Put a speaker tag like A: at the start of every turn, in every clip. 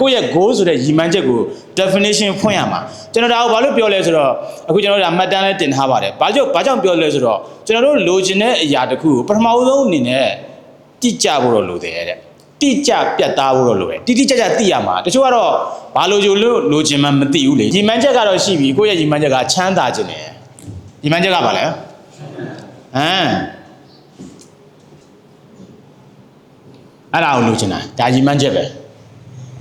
A: ကိုယ့်ရဲ့ goal ဆိုတဲ့ရည်မှန်းချက်ကို definition ဖွင့်ရမှာကျွန်တော်ဒါကိုဘာလို့ပြောလဲဆိုတော့အခုကျွန်တော်တို့ဒါမှတ်တမ်းလဲတင်ထားပါတယ်ဘာကြောင့်ဘာကြောင့်ပြောလဲဆိုတော့ကျွန်တော်တို့လိုချင်တဲ့အရာတစ်ခုကိုပထမဆုံးအနေနဲ့တိကျဖို့တော့လိုတယ်တဲ့တိကျပြတ်သားဖို့တော့လိုတယ်တိတိကျကျသိရမှာတချို့ကတော့ဘာလို့ကြလို့လိုချင်မှမသိဘူးလေရည်မှန်းချက်ကတော့ရှိပြီကိုယ့်ရဲ့ရည်မှန်းချက်ကချမ်းသာခြင်းတယ်ရည်မှန်းချက်ကဘာလဲဟမ်အဲ့ဒါကိုလိုချင်တာဒါရည်မှန်းချက်ပဲ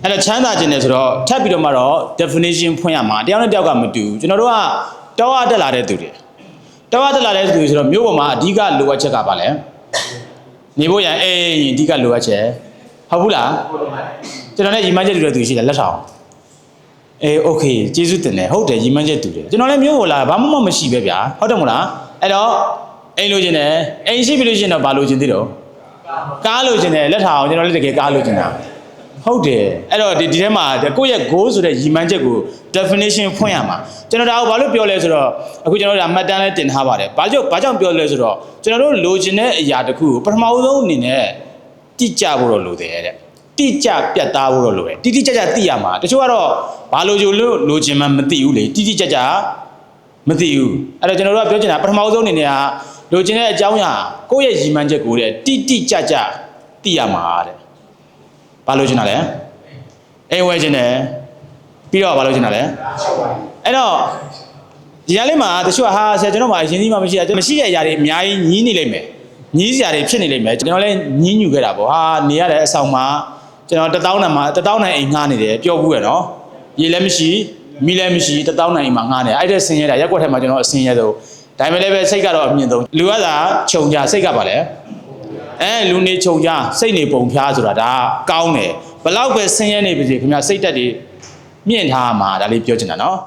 A: အဲ့တော့ချမ်းသာခြင်းနဲ့ဆိုတော့ထပ်ပြီးတော့မှတော့ definition ဖွင့်ရမှာတယောက်နဲ့တယောက်ကမတူဘူးကျွန်တော်တို့ကတောဝတက်လာတဲ့သူတွေတောဝတက်လာတဲ့သူတွေဆိုတော့မြို့ပေါ်မှာအဓိကလိုအပ်ချက်ကဘာလဲနေဖို့ရန်အေးအဓိကလိုအပ်ချက်ဟုတ်ဘူးလားကျွန်တော်လည်းရီမန်းချက်တူတဲ့သူရှိတယ်လက်ဆောင်အေး okay ကျေးဇူးတင်တယ်ဟုတ်တယ်ရီမန်းချက်တူတယ်ကျွန်တော်လည်းမြို့ပေါ်လာဘာမှမရှိပဲဗျာဟုတ်တယ်မို့လားအဲ့တော့အိမ်လိုချင်တယ်အိမ်ရှိပြီလို့ရှိရင်တော့ဘာလိုချင်သေးတော့ကားလိုချင်တယ်လက်ထောင်ကျွန်တော်လည်းတကယ်ကားလိုချင်တာ ဟုတ်တယ်အဲ့တော့ဒီဒီထဲမှာကိုယ့်ရဲ့ goal ဆိုတဲ့ရည်မှန်းချက်ကို definition ဖွင့်ရမှာကျွန်တော်ဒါကိုဘာလို့ပြောလဲဆိုတော့အခုကျွန်တော်တို့ဒါမှတ်တမ်းလဲတင်ထားပါတယ်ဘာကြောင့်ဘာကြောင့်ပြောလဲဆိုတော့ကျွန်တော်တို့လိုချင်တဲ့အရာတစ်ခုကိုပထမဆုံးအနေနဲ့တိကျဖို့တော့လိုတယ်တဲ့တိကျပြတ်သားဖို့တော့လိုတယ်တိတိကျကျသိရမှာတချို့ကတော့ဘာလို့ကြလို့လိုချင်မှမသိဘူးလေတိတိကျကျမသိဘူးအဲ့တော့ကျွန်တော်တို့ကပြောချင်တာပထမဆုံးအနေနဲ့ကလိုချင်တဲ့အကြောင်းအရာကိုယ့်ရဲ့ရည်မှန်းချက်ကိုတဲ့တိတိကျကျသိရမှာတဲ့ ဘာလို့ချင်တာလဲအိမ်ဝဲချင်တယ်ပြီးတော့ဘာလို့ချင်တာလဲအဲ့တော့ဒီရလေးမှာတချို့ကဟာဆရာကျွန်တော်မှအရင်ကြီးမှမရှိတာမရှိတဲ့အရာတွေအများကြီးညင်းနေလိမ့်မယ်ညင်းစရာတွေဖြစ်နေလိမ့်မယ်ကျွန်တော်လည်းညင်းညူခဲ့တာပေါ့ဟာနေရတဲ့အဆောင်မှာကျွန်တော်တသောင်းနဲ့မှာတသောင်းနဲ့အိမ်ငှားနေတယ်ပြောဘူးရနော်ရေလည်းမရှိမီးလည်းမရှိတသောင်းနဲ့အိမ်မှာငှားနေအဲ့ဒါဆင်းရဲတာရက်ွက်ထဲမှာကျွန်တော်အဆင်းရဲဆုံးဒါပေမဲ့လည်းပဲစိတ်ကတော့အမြင့်ဆုံးလူကသာခြုံကြစိတ်ကပါလဲ အဲလူနေခြုံကြစိတ်နေပုံဖျားဆိုတာဒါကောင်းတယ်ဘလောက်ပဲဆင်းရဲနေပါစေခင်ဗျာစိတ်တက်တွေမြင့်ထားမှာဒါလေးပြောချင်တာနော်